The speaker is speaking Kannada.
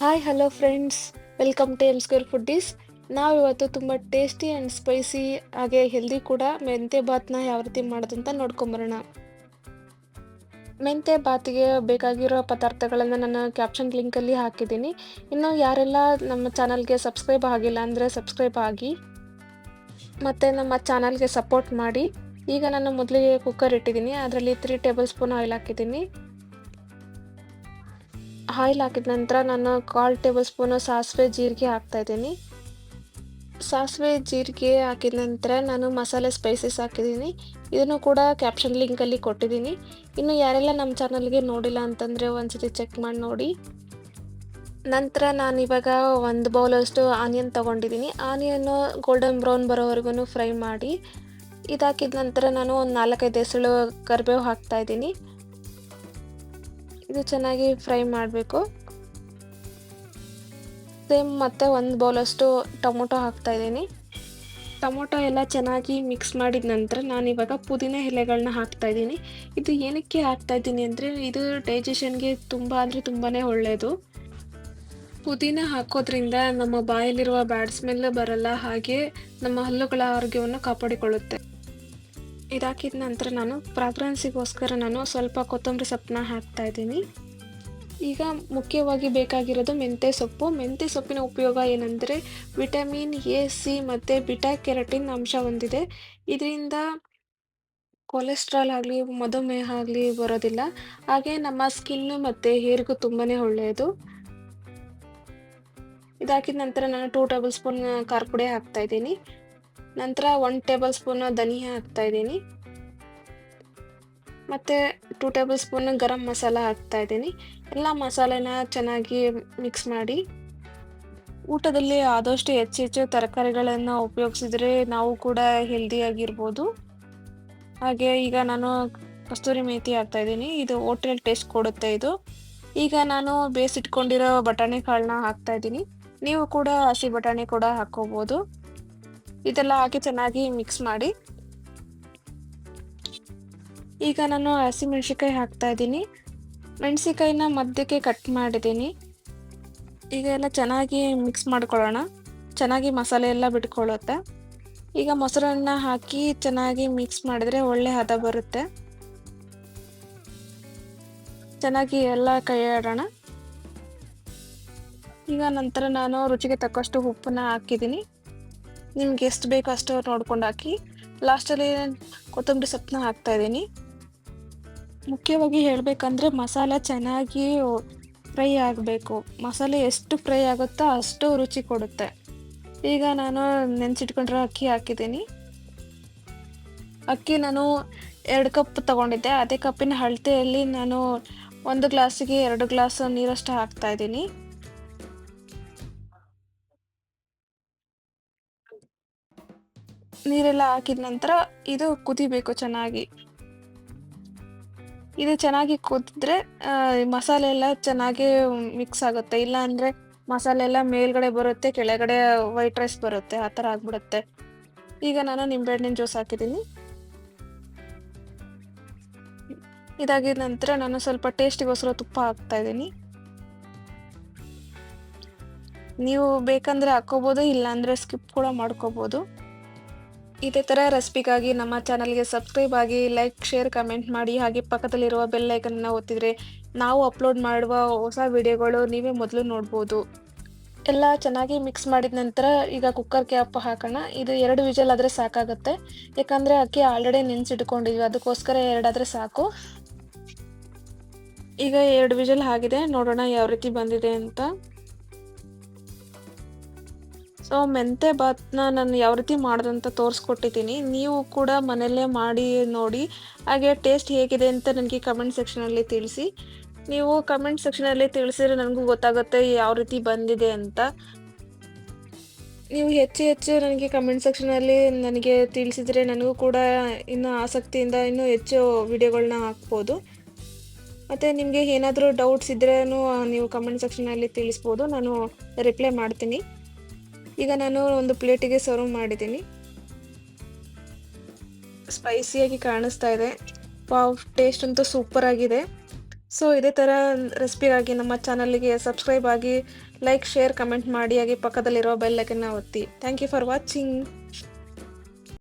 Hi hello friends welcome to M square foodies ನಾವು ಇವತ್ತು ತುಂಬ ಟೇಸ್ಟಿ ಆ್ಯಂಡ್ ಸ್ಪೈಸಿ ಹಾಗೆ ಹೆಲ್ದಿ ಕೂಡ ಮೆಂತ್ಯ ಬಾತ್ನ ಯಾವ ರೀತಿ ಮಾಡೋದಂತ ನೋಡ್ಕೊಂಬರೋಣ. ಮೆಂತ್ಯ ಬಾತಿಗೆ ಬೇಕಾಗಿರೋ ಪದಾರ್ಥಗಳನ್ನು ನಾನು ಕ್ಯಾಪ್ಷನ್ ಲಿಂಕಲ್ಲಿ ಹಾಕಿದ್ದೀನಿ. ಇನ್ನು ಯಾರೆಲ್ಲ ನಮ್ಮ ಚಾನಲ್ಗೆ ಸಬ್ಸ್ಕ್ರೈಬ್ ಆಗಿಲ್ಲ ಅಂದರೆ ಸಬ್ಸ್ಕ್ರೈಬ್ ಆಗಿ, ಮತ್ತು ನಮ್ಮ ಚಾನಲ್ಗೆ ಸಪೋರ್ಟ್ ಮಾಡಿ. ಈಗ ನಾನು ಮೊದಲಿಗೆ ಕುಕ್ಕರ್ ಇಟ್ಟಿದ್ದೀನಿ. ಅದರಲ್ಲಿ ತ್ರೀ ಟೇಬಲ್ ಸ್ಪೂನ್ ಆಯಿಲ್ ಹಾಕಿದ್ದೀನಿ. ಆಯಿಲ್ ಹಾಕಿದ ನಂತರ ನಾನು ಕಾಲು ಟೇಬಲ್ ಸ್ಪೂನು ಸಾಸಿವೆ ಜೀರಿಗೆ ಹಾಕ್ತಾ ಇದ್ದೀನಿ. ಸಾಸಿವೆ ಜೀರಿಗೆ ಹಾಕಿದ ನಂತರ ನಾನು ಮಸಾಲೆ ಸ್ಪೈಸಸ್ ಹಾಕಿದ್ದೀನಿ. ಇದನ್ನು ಕೂಡ ಕ್ಯಾಪ್ಷನ್ ಲಿಂಕಲ್ಲಿ ಕೊಟ್ಟಿದ್ದೀನಿ. ಇನ್ನು ಯಾರೆಲ್ಲ ನಮ್ಮ ಚಾನಲ್ಗೆ ನೋಡಿಲ್ಲ ಅಂತಂದರೆ ಒಂದ್ಸತಿ ಚೆಕ್ ಮಾಡಿ ನೋಡಿ. ನಂತರ ನಾನು ಇವಾಗ ಒಂದು ಬೌಲಷ್ಟು ಆನಿಯನ್ ತೊಗೊಂಡಿದ್ದೀನಿ. ಆನಿಯನ್ನು ಗೋಲ್ಡನ್ ಬ್ರೌನ್ ಬರೋವರೆಗೂ ಫ್ರೈ ಮಾಡಿ. ಇದಾಕಿದ ನಂತರ ನಾನು ಒಂದು ನಾಲ್ಕೈದು ಹೆಸಳು ಕರಿಬೇವು ಹಾಕ್ತಾ ಇದ್ದೀನಿ. ಇದು ಚೆನ್ನಾಗಿ ಫ್ರೈ ಮಾಡಬೇಕು. ಸೇಮ್ ಮತ್ತು ಒಂದು ಬೌಲಷ್ಟು ಟೊಮೊಟೊ ಹಾಕ್ತಾಯಿದ್ದೀನಿ ಟೊಮೊಟೊ ಎಲ್ಲ ಚೆನ್ನಾಗಿ ಮಿಕ್ಸ್ ಮಾಡಿದ ನಂತರ ನಾನು ಇವಾಗ ಪುದೀನ ಎಲೆಗಳನ್ನ ಹಾಕ್ತಾಯಿದ್ದೀನಿ ಇದು ಏನಕ್ಕೆ ಹಾಕ್ತಾಯಿದ್ದೀನಿ ಅಂದರೆ ಇದು ಡೈಜೆಷನ್ಗೆ ತುಂಬ ಅಂದರೆ ತುಂಬಾ ಒಳ್ಳೆಯದು ಪುದೀನ ಹಾಕೋದ್ರಿಂದ ನಮ್ಮ ಬಾಯಲ್ಲಿರುವ ಬ್ಯಾಡ್ ಸ್ಮೆಲ್ ಬರಲ್ಲ, ಹಾಗೆ ನಮ್ಮ ಹಲ್ಲುಗಳ ಆರೋಗ್ಯವನ್ನು ಕಾಪಾಡಿಕೊಳ್ಳುತ್ತೆ. ಇದಾಕಿದ ನಂತರ ನಾನು ಫ್ರಾಗ್ರೆನ್ಸಿಗೋಸ್ಕರ ನಾನು ಸ್ವಲ್ಪ ಕೊತ್ತಂಬರಿ ಸೊಪ್ಪನ್ನ ಹಾಕ್ತಾ ಇದ್ದೀನಿ. ಈಗ ಮುಖ್ಯವಾಗಿ ಬೇಕಾಗಿರೋದು ಮೆಂತ್ಯ ಸೊಪ್ಪು. ಮೆಂತ್ಯ ಸೊಪ್ಪಿನ ಉಪಯೋಗ ಏನಂದರೆ ವಿಟಮಿನ್ ಎ, ಸಿ ಮತ್ತು ಬಿಟಾ ಕೆರಟಿನ್ ಅಂಶ ಹೊಂದಿದೆ. ಇದರಿಂದ ಕೊಲೆಸ್ಟ್ರಾಲ್ ಆಗಲಿ, ಮಧುಮೇಹ ಆಗಲಿ ಬರೋದಿಲ್ಲ. ಹಾಗೆ ನಮ್ಮ ಸ್ಕಿನ್ನು ಮತ್ತು ಹೇರ್ಗೂ ತುಂಬಾ ಒಳ್ಳೆಯದು. ಇದಾಕಿದ ನಂತರ ನಾನು ಟೂ ಟೇಬಲ್ ಸ್ಪೂನ್ ಖಾರ ಪುಡಿ ಹಾಕ್ತಾ ಇದ್ದೀನಿ. ನಂತರ ಒನ್ ಟೇಬಲ್ ಸ್ಪೂನ್ ಧನಿಯಾ ಹಾಕ್ತಾ ಇದ್ದೀನಿ. ಮತ್ತು two tablespoon garam masala ಹಾಕ್ತಾ ಇದ್ದೀನಿ. ಎಲ್ಲ ಮಸಾಲೆನ ಚೆನ್ನಾಗಿ ಮಿಕ್ಸ್ ಮಾಡಿ. ಊಟದಲ್ಲಿ ಆದಷ್ಟು ಹೆಚ್ಚು ಹೆಚ್ಚು ತರಕಾರಿಗಳನ್ನು ಉಪಯೋಗಿಸಿದ್ರೆ ನಾವು ಕೂಡ ಹೆಲ್ದಿಯಾಗಿರ್ಬೋದು ಹಾಗೆ ಈಗ ನಾನು ಕಸ್ತೂರಿ ಮೇತಿ ಹಾಕ್ತಾ ಇದ್ದೀನಿ. ಇದು ಹೋಟೆಲ್ ಟೇಸ್ಟ್ ಕೊಡುತ್ತೆ ಇದು. ಈಗ ನಾನು ಬೇಯಿಸಿಟ್ಕೊಂಡಿರೋ ಬಟಾಣಿ ಕಾಳನ್ನ ಹಾಕ್ತಾ ಇದ್ದೀನಿ. ನೀವು ಕೂಡ ಹಸಿ ಬಟಾಣಿ ಕೂಡ ಹಾಕೋಬೋದು ಇದೆಲ್ಲ ಹಾಕಿ ಚೆನ್ನಾಗಿ ಮಿಕ್ಸ್ ಮಾಡಿ. ಈಗ ನಾನು ಹಸಿಮೆಣ್ಸಿಕಾಯಿ ಹಾಕ್ತಾ ಇದ್ದೀನಿ. ಮೆಣಸಿಕಾಯಿನ ಮಧ್ಯಕ್ಕೆ ಕಟ್ ಮಾಡಿದ್ದೀನಿ. ಈಗ ಎಲ್ಲ ಚೆನ್ನಾಗಿ ಮಿಕ್ಸ್ ಮಾಡ್ಕೊಳ್ಳೋಣ. ಚೆನ್ನಾಗಿ ಮಸಾಲೆ ಎಲ್ಲ ಬಿಟ್ಕೊಳ್ಳುತ್ತೆ. ಈಗ ಮೊಸರನ್ನ ಹಾಕಿ ಚೆನ್ನಾಗಿ ಮಿಕ್ಸ್ ಮಾಡಿದ್ರೆ ಒಳ್ಳೆ ಹದ ಬರುತ್ತೆ. ಚೆನ್ನಾಗಿ ಎಲ್ಲ ಕೈ ಈಗ ನಂತರ ನಾನು ರುಚಿಗೆ ತಕ್ಕಷ್ಟು ಉಪ್ಪನ್ನ ಹಾಕಿದ್ದೀನಿ. ನಿಮ್ಗೆ ಎಷ್ಟು ಬೇಕು ಅಷ್ಟು ನೋಡ್ಕೊಂಡು ಹಾಕಿ. ಲಾಸ್ಟಲ್ಲಿ ಕೊತ್ತಂಬರಿ ಸೊಪ್ಪನ್ನ ಹಾಕ್ತಾ ಇದ್ದೀನಿ. ಮುಖ್ಯವಾಗಿ ಹೇಳಬೇಕಂದ್ರೆ ಮಸಾಲ ಚೆನ್ನಾಗಿ ಫ್ರೈ ಆಗಬೇಕು. ಮಸಾಲೆ ಎಷ್ಟು ಫ್ರೈ ಆಗುತ್ತೋ ಅಷ್ಟು ರುಚಿ ಕೊಡುತ್ತೆ. ಈಗ ನಾನು ನೆನೆಸಿಟ್ಕೊಂಡಿರೋ ಅಕ್ಕಿ ಹಾಕಿದ್ದೀನಿ. ಅಕ್ಕಿ ನಾನು ಎರಡು ಕಪ್ ತಗೊಂಡಿದ್ದೆ. ಅದೇ ಕಪ್ಪಿನ ಅಳತೆಯಲ್ಲಿ ನಾನು ಒಂದು ಗ್ಲಾಸಿಗೆ ಎರಡು ಗ್ಲಾಸ್ ನೀರಷ್ಟು ಹಾಕ್ತಾ ನೀರೆಲ್ಲ ಹಾಕಿದ ನಂತರ ಇದು ಕುದಿಬೇಕು ಚೆನ್ನಾಗಿ. ಇದು ಚೆನ್ನಾಗಿ ಕುದಿದ್ರೆ ಮಸಾಲೆ ಎಲ್ಲ ಚೆನ್ನಾಗಿ ಮಿಕ್ಸ್ ಆಗುತ್ತೆ. ಇಲ್ಲ ಅಂದ್ರೆ ಮಸಾಲೆ ಎಲ್ಲ ಮೇಲ್ಗಡೆ ಬರುತ್ತೆ, ಕೆಳಗಡೆ ವೈಟ್ ರೈಸ್ ಬರುತ್ತೆ, ಆ ಥರ ಆಗ್ಬಿಡುತ್ತೆ. ಈಗ ನಾನು ನಿಂಬೆಹಣ್ಣಿನ ಜ್ಯೂಸ್ ಹಾಕಿದ್ದೀನಿ. ಇದಾಗಿದ ನಂತರ ನಾನು ಸ್ವಲ್ಪ ಟೇಸ್ಟಿಗೋಸ್ಕರ ತುಪ್ಪ ಹಾಕ್ತಾ ಇದ್ದೀನಿ. ನೀವು ಬೇಕಂದ್ರೆ ಹಾಕೋಬಹುದು ಇಲ್ಲಾಂದರೆ ಸ್ಕಿಪ್ ಕೂಡ ಮಾಡ್ಕೋಬೋದು. ಇದೇ ಥರ ರೆಸಿಪಿಗಾಗಿ ನಮ್ಮ ಚಾನಲ್ಗೆ ಸಬ್ಸ್ಕ್ರೈಬ್ ಆಗಿ ಲೈಕ್, ಶೇರ್, ಕಮೆಂಟ್ ಮಾಡಿ. ಹಾಗೆ ಪಕ್ಕದಲ್ಲಿರುವ ಬೆಲ್ ಐಕನ್ನ ಒತ್ತಿದ್ರೆ ನಾವು ಅಪ್ಲೋಡ್ ಮಾಡುವ ಹೊಸ ವಿಡಿಯೋಗಳು ನೀವೇ ಮೊದಲು ನೋಡ್ಬೋದು. ಎಲ್ಲ ಚೆನ್ನಾಗಿ ಮಿಕ್ಸ್ ಮಾಡಿದ ನಂತರ ಈಗ ಕುಕ್ಕರ್ ಕ್ಯಾಪ್ ಹಾಕೋಣ. ಇದು ಎರಡು ವಿಜಲ್ ಆದರೆ ಸಾಕಾಗುತ್ತೆ. ಯಾಕಂದರೆ ಅಕ್ಕಿ ಆಲ್ರೆಡಿ ನೆನೆಸಿಟ್ಕೊಂಡಿದ್ವಿ. ಅದಕ್ಕೋಸ್ಕರ ಎರಡಾದರೆ ಸಾಕು. ಈಗ ಎರಡು ವಿಜಲ್ ಆಗಿದೆ. ನೋಡೋಣ ಯಾವ ರೀತಿ ಬಂದಿದೆ ಅಂತ. ಸೊ ಮೆಂತೆ ಬಾತ್ನ ನಾನು ಯಾವ ರೀತಿ ಮಾಡೋದಂತ ತೋರಿಸ್ಕೊಟ್ಟಿದ್ದೀನಿ. ನೀವು ಕೂಡ ಮನೆಯಲ್ಲೇ ಮಾಡಿ ನೋಡಿ, ಹಾಗೆ ಟೇಸ್ಟ್ ಹೇಗಿದೆ ಅಂತ ನನಗೆ ಕಮೆಂಟ್ ಸೆಕ್ಷನಲ್ಲಿ ತಿಳಿಸಿ. ನೀವು ಕಮೆಂಟ್ ಸೆಕ್ಷನಲ್ಲಿ ತಿಳಿಸಿದ್ರೆ ನನಗೂ ಗೊತ್ತಾಗುತ್ತೆ ಯಾವ ರೀತಿ ಬಂದಿದೆ ಅಂತ. ನೀವು ಹೆಚ್ಚು ಹೆಚ್ಚು ನನಗೆ ಕಮೆಂಟ್ ಸೆಕ್ಷನಲ್ಲಿ ನನಗೆ ತಿಳಿಸಿದರೆ ನನಗೂ ಕೂಡ ಇನ್ನೂ ಆಸಕ್ತಿಯಿಂದ ಇನ್ನೂ ಹೆಚ್ಚು ವಿಡಿಯೋಗಳನ್ನ ಹಾಕ್ಬೋದು. ಮತ್ತು ನಿಮಗೆ ಏನಾದರೂ ಡೌಟ್ಸ್ ಇದ್ರೂ ನೀವು ಕಮೆಂಟ್ ಸೆಕ್ಷನಲ್ಲಿ ತಿಳಿಸ್ಬೋದು. ನಾನು ರಿಪ್ಲೈ ಮಾಡ್ತೀನಿ. ಈಗ ನಾನು ಒಂದು ಪ್ಲೇಟಿಗೆ ಸರ್ವ್ ಮಾಡಿದ್ದೀನಿ. ಸ್ಪೈಸಿಯಾಗಿ ಕಾಣಿಸ್ತಾ ಇದೆ. ಪಾವ್ ಟೇಸ್ಟ್ ಅಂತೂ ಸೂಪರ್ ಆಗಿದೆ. ಸೊ ಇದೇ ಥರ ರೆಸಿಪಿಗಾಗಿ ನಮ್ಮ ಚಾನಲ್ಗೆ ಸಬ್ಸ್ಕ್ರೈಬ್ ಆಗಿ ಲೈಕ್, ಶೇರ್, ಕಮೆಂಟ್ ಮಾಡಿ. ಹಾಗೆ ಪಕ್ಕದಲ್ಲಿರೋ ಬೆಲ್ ಐಕನ್ನ ಒತ್ತಿ. Thank you for watching.